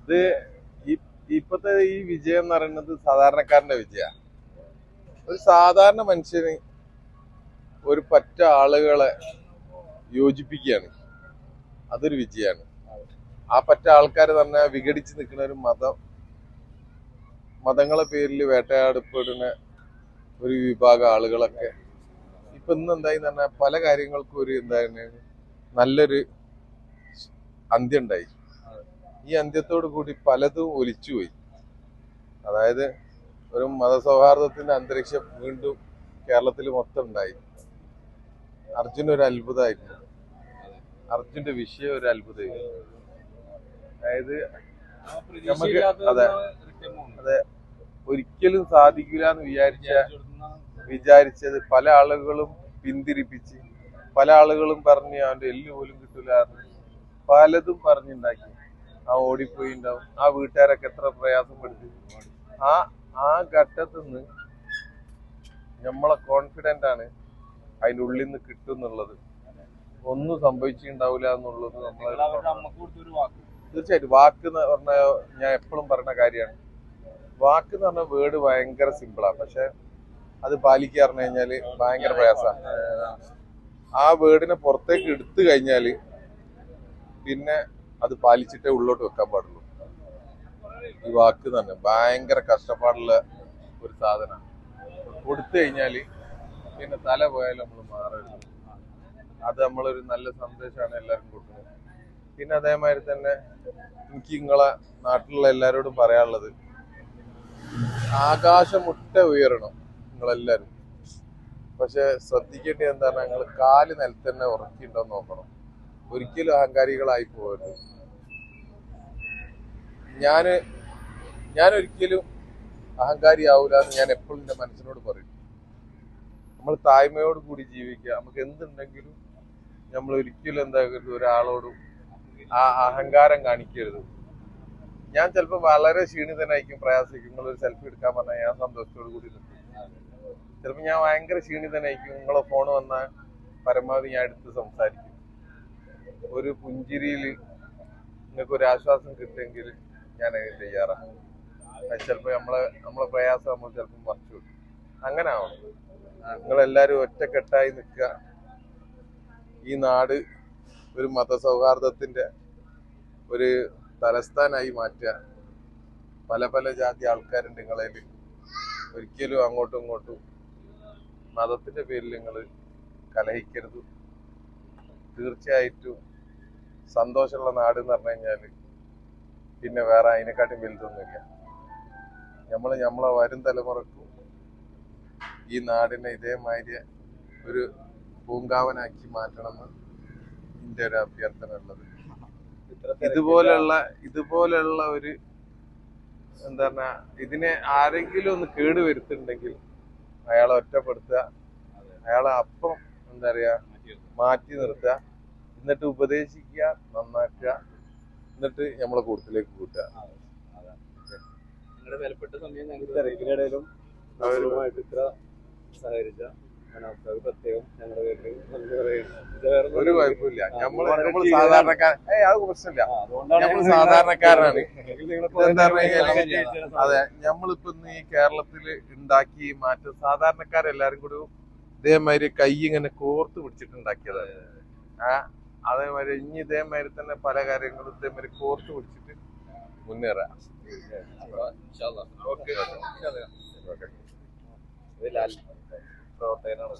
ഇത് ഇപ്പത്തെ ഈ വിജയം എന്ന് പറയുന്നത് സാധാരണക്കാരന്റെ വിജയ ഒരു സാധാരണ മനുഷ്യന് ഒരു പറ്റ ആളുകളെ യോജിപ്പിക്കുകയാണ്. അതൊരു വിജയമാണ്. ആ പറ്റ ആൾക്കാർ തന്നെ വിഘടിച്ച് നിൽക്കുന്ന ഒരു മതം മതങ്ങളെ പേരിൽ വേട്ടയാടപ്പെടുന്ന ഒരു വിഭാഗം ആളുകളൊക്കെ ഇപ്പൊ ഇന്ന് എന്തായി പറഞ്ഞാൽ പല കാര്യങ്ങൾക്കും ഒരു എന്താണ് നല്ലൊരു അന്ത്യം ഉണ്ടായി. ഈ അന്ത്യത്തോടു കൂടി പലതും ഒലിച്ചുപോയി അതായത് ഒരു മതസൗഹാർദ്ദത്തിന്റെ അന്തരീക്ഷം വീണ്ടും കേരളത്തിൽ മൊത്തം ഉണ്ടായി. അർജുൻ ഒരു അത്ഭുതമായിരുന്നു. അർജുന്റെ വിഷയം ഒരു അത്ഭുതമായിരുന്നു. അതായത് നമുക്ക് അതെ അതെ ഒരിക്കലും സാധിക്കില്ല എന്ന് വിചാരിച്ച വിചാരിച്ചത് പല ആളുകളും പിന്തിരിപ്പിച്ച് പല ആളുകളും പറഞ്ഞ് അവന്റെ എല്ല് പോലും കിട്ടൂല പലതും പറഞ്ഞുണ്ടാക്കി. ആ ഓടിപ്പോയി ഉണ്ടാവും ആ വീട്ടുകാരൊക്കെ എത്ര പ്രയാസപ്പെടുത്തി ആ ആ ഘട്ടത്തിൽ നിന്ന് നമ്മളെ കോൺഫിഡന്റ് ആണ് അതിന്റെ ഉള്ളിൽ നിന്ന് കിട്ടും എന്നുള്ളത് ഒന്നും സംഭവിച്ചിട്ടുണ്ടാവില്ല എന്നുള്ളത് നമ്മളെ തീർച്ചയായിട്ടും വാക്ക്. എന്ന് പറഞ്ഞ ഞാൻ എപ്പോഴും പറയുന്ന കാര്യമാണ്. വാക്ക് എന്ന് പറഞ്ഞ വേർഡ് ഭയങ്കര സിമ്പിളാണ് പക്ഷെ അത് പാലിക്കുക പറഞ്ഞു കഴിഞ്ഞാൽ ഭയങ്കര പ്രയാസമാണ് ആ വേർഡിനെ പുറത്തേക്ക് എടുത്തു കഴിഞ്ഞാൽ പിന്നെ അത് പാലിച്ചിട്ടേ ഉള്ളോട്ട് വെക്കാൻ പാടുള്ളൂ. ഈ വാക്ക് തന്നെ ഭയങ്കര കഷ്ടപ്പാടുള്ള ഒരു സാധനമാണ്. കൊടുത്തു കഴിഞ്ഞാൽ പിന്നെ തല പോയാലും നമ്മൾ മാറരുത്. അത് നമ്മളൊരു നല്ല സന്ദേശമാണ് എല്ലാവർക്കും കൊടുക്കുന്നത്. പിന്നെ അതേമാതിരി തന്നെ എനിക്ക് നിങ്ങളെ നാട്ടിലുള്ള എല്ലാവരോടും പറയാനുള്ളത് ആകാശമുട്ട ഉയരണം നിങ്ങളെല്ലാവരും പക്ഷെ ശ്രദ്ധിക്കേണ്ടത് എന്താണ് നിങ്ങൾ കാൽ നിലത്ത് തന്നെ ഉറക്കിണ്ടോ നോക്കണം. ഒരിക്കലും അഹങ്കാരികളായി പോകരുത്. ഞാൻ ഞാൻ ഒരിക്കലും അഹങ്കാരി ആവൂല എന്ന് ഞാൻ എപ്പോഴും എന്റെ മനസ്സിനോട് പറയും. നമ്മൾ തായ്മയോട് കൂടി ജീവിക്കുക. നമുക്ക് എന്തുണ്ടെങ്കിലും നമ്മൾ ഒരിക്കലും എന്താകരുത് ഒരാളോടും ആ അഹങ്കാരം കാണിക്കരുത്. ഞാൻ ചിലപ്പോൾ വളരെ ക്ഷീണിതനായിരിക്കും പ്രയാസിക്കും. നിങ്ങളൊരു സെൽഫി എടുക്കാൻ പറഞ്ഞാൽ ഞാൻ സന്തോഷത്തോട് കൂടി നിൽക്കും. ചിലപ്പോൾ ഞാൻ ഭയങ്കര ക്ഷീണിതനായിരിക്കും. നിങ്ങളെ ഫോൺ വന്നാൽ പരമാവധി ഞാൻ എടുത്ത് സംസാരിക്കും. ഒരു പുഞ്ചിരിയിൽ നിങ്ങൾക്ക് ഒരു ആശ്വാസം കിട്ടുമെങ്കിൽ ഞാൻ തയ്യാറാണ്. ചിലപ്പോൾ നമ്മളെ നമ്മളെ പ്രയാസം നമ്മൾ ചിലപ്പോൾ മറച്ചു അങ്ങനെ ആവണം. നിങ്ങളെല്ലാവരും ഒറ്റക്കെട്ടായി നിൽക്കുക. ഈ നാട് ഒരു മതസൗഹാർദ്ദത്തിന്റെ ഒരു തലസ്ഥാനായി മാറ്റുക. പല പല ജാതി ആൾക്കാരുണ്ട് നിങ്ങളതിൽ ഒരിക്കലും അങ്ങോട്ടും ഇങ്ങോട്ടും മതത്തിന്റെ പേരിൽ നിങ്ങൾ കലഹിക്കരുത്. തീർച്ചയായിട്ടും സന്തോഷമുള്ള നാട് എന്ന് പറഞ്ഞു കഴിഞ്ഞാൽ പിന്നെ വേറെ അതിനെക്കാട്ടും വലുതൊന്നുമില്ല. നമ്മൾ നമ്മളെ വരും തലമുറക്കും ഈ നാടിനെ ഇതേമാതിരി ഒരു പൂങ്കാവനാക്കി മാറ്റണമെന്ന് എന്റെ ഒരു അഭ്യർത്ഥന ഉള്ളത്. ഇതുപോലെയുള്ള ഇതുപോലെയുള്ള ഒരു എന്താ പറഞ്ഞ ഇതിനെ ആരെങ്കിലും ഒന്ന് കേട് വരുത്തുണ്ടെങ്കിൽ അയാളെ ഒറ്റപ്പെടുത്തുക അയാളെ അപ്പം എന്താ പറയാ മാറ്റി നിർത്തുക. എന്നിട്ട് ഉപദേശിക്കുക നന്നാക്കുക എന്നിട്ട് നമ്മളെ കൂട്ടത്തിലേക്ക് കൂട്ടുക. നിങ്ങളുടെ വിലപ്പെട്ട സമയം ഞങ്ങൾക്ക് നമ്മളുമായിട്ട് ഇത്ര സഹകരിച്ച ഒരു. കുഴപ്പമില്ല. നമ്മൾ നമ്മൾ ജീവിതം- ഏയ് അത് പ്രശ്നമില്ല. ആ, സാധാരണക്കാരനാണ് കഴിഞ്ഞാൽ ജയിച്ചതിനെ അതെ നമ്മളിപ്പോ ഇന്ന് ഈ കേരളത്തിൽ ഉണ്ടാക്കി മാറ്റം സാധാരണക്കാരെല്ലാരും കൂടി ഇതേമാതിരി കൈ ഇങ്ങനെ കോർത്ത് പിടിച്ചിട്ടുണ്ടാക്കിയതാണ്. ആ അതേമാതിരി ഇനി ഇതേമാതിരി തന്നെ പല കാര്യങ്ങളും ഇതേമാതിരി കോർത്ത് പിടിച്ചിട്ട് മുന്നേറാം. Okay okay. പ്രവർത്തകനാണ്.